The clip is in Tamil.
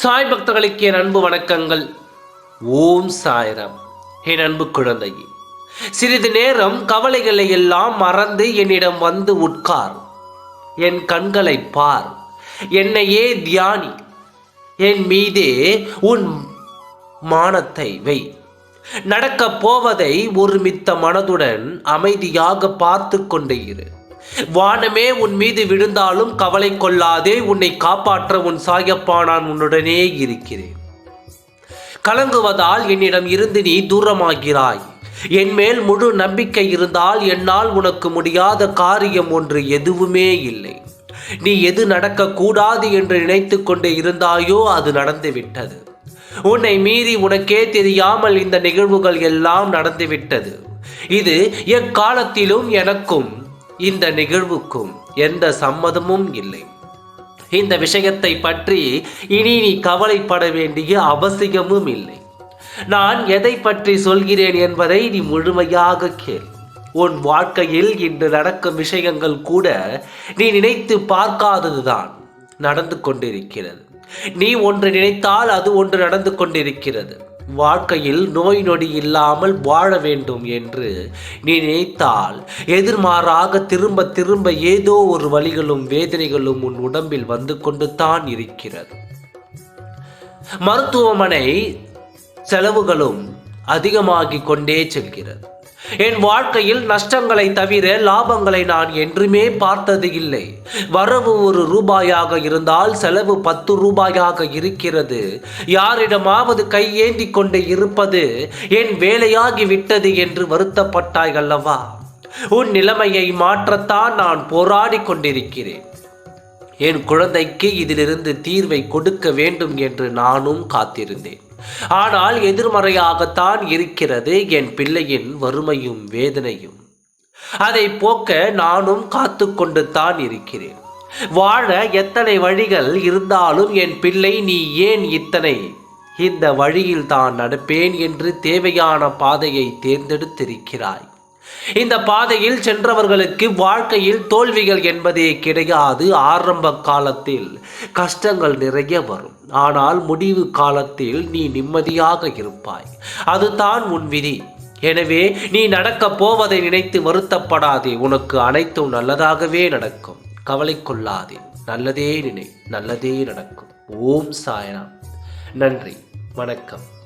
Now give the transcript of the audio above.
சாய் பக்தர்களுக்கு என் அன்பு வணக்கங்கள். ஓம் சாய்ராம். என் அன்பு குழந்தை சிறிது நேரம் கவலைகளை எல்லாம் மறந்து என்னிடம் வந்து உட்கார். என் கண்களை பார். என்னையே தியானி. என் மீதே உன் மானத்தை வை. நடக்கப் போவதை ஒருமித்த மனதுடன் அமைதியாக பார்த்து கொண்டே இரு. வானமே உன் மீது விழுந்தாலும் கவலை கொள்ளாதே. உன்னை காப்பாற்ற உன் சாயப்பா நான் உன்னுடனே இருக்கிறேன். கலங்குவதால் என்னிடம் இருந்து நீ தூரமாகிறாய். என் மேல் முழு நம்பிக்கை இருந்தால் என்னால் உனக்கு முடியாத காரியம் ஒன்று எதுவுமே இல்லை. நீ எது நடக்கக்கூடாது என்று நினைத்து கொண்டு இருந்தாயோ அது நடந்துவிட்டது. உன்னை மீறி உனக்கே தெரியாமல் இந்த நிகழ்வுகள் எல்லாம் நடந்துவிட்டது. இது எக்காலத்திலும் எனக்கும் இந்த நிகழ்வுக்கும் எந்த சம்மதமும் இல்லை. இந்த விஷயத்தை பற்றி இனி நீ கவலைப்பட வேண்டிய அவசியமும் இல்லை. நான் எதை பற்றி சொல்கிறேன் என்பதை நீ முழுமையாக கேள். உன் வாழ்க்கையில் இன்று நடக்கும் விஷயங்கள் கூட நீ நினைத்து பார்க்காததுதான் நடந்து கொண்டிருக்கிறது. நீ ஒன்று நினைத்தால் அது ஒன்று நடந்து கொண்டிருக்கிறது. வாழ்க்கையில் நோய் நொடி இல்லாமல் வாழ வேண்டும் என்று நீ நினைத்தால் எதிர்மாறாக திரும்ப திரும்ப ஏதோ ஒரு வழிகளும் வேதனைகளும் உன் உடம்பில் வந்து கொண்டு தான் இருக்கிறது. மருத்துவமனை செலவுகளும் அதிகமாகிக் கொண்டே செல்கிறது. என் வாழ்க்கையில் நஷ்டங்களை தவிர லாபங்களை நான் என்றுமே பார்த்தது இல்லை. வரவு ஒரு ரூபாயாக இருந்தால் செலவு பத்து ரூபாயாக இருக்கிறது. யாரிடமாவது கையேந்தி கொண்டு இருப்பது என் வேலையாகி விட்டது என்று வருத்தப்பட்டாய் அல்லவா? உன் நிலைமையை மாற்றத்தான் நான் போராடி கொண்டிருக்கிறேன். என் குழந்தைக்கு இதிலிருந்து தீர்வை கொடுக்க வேண்டும் என்று நானும் காத்திருந்தேன். ஆனால் எதிர்மறையாகத்தான் இருக்கிறது என் பிள்ளையின் வறுமையும் வேதனையும். அதை போக்க நானும் காத்து கொண்டு தான் இருக்கிறேன். வாழ எத்தனை வழிகள் இருந்தாலும் என் பிள்ளை நீ ஏன் இத்தனை? இந்த வழியில் தான் நடப்பேன் என்று தேவையான பாதையை தேர்ந்தெடுத்திருக்கிறாய். இந்த பாதையில் சென்றவர்களுக்கு வாழ்க்கையில் தோல்விகள் என்பதே கிடையாது. ஆரம்ப காலத்தில் கஷ்டங்கள் நிறைய வரும். ஆனால் முடிவு காலத்தில் நீ நிம்மதியாக இருப்பாய். அதுதான் உன் விதி. எனவே நீ நடக்கப் போவதை நினைத்து வருத்தப்படாதே. உனக்கு அனைத்தும் நல்லதாகவே நடக்கும். கவலை கொள்ளாதே நல்லதே நினை நல்லதே நடக்கும். ஓம் சாயனா நன்றி. வணக்கம்.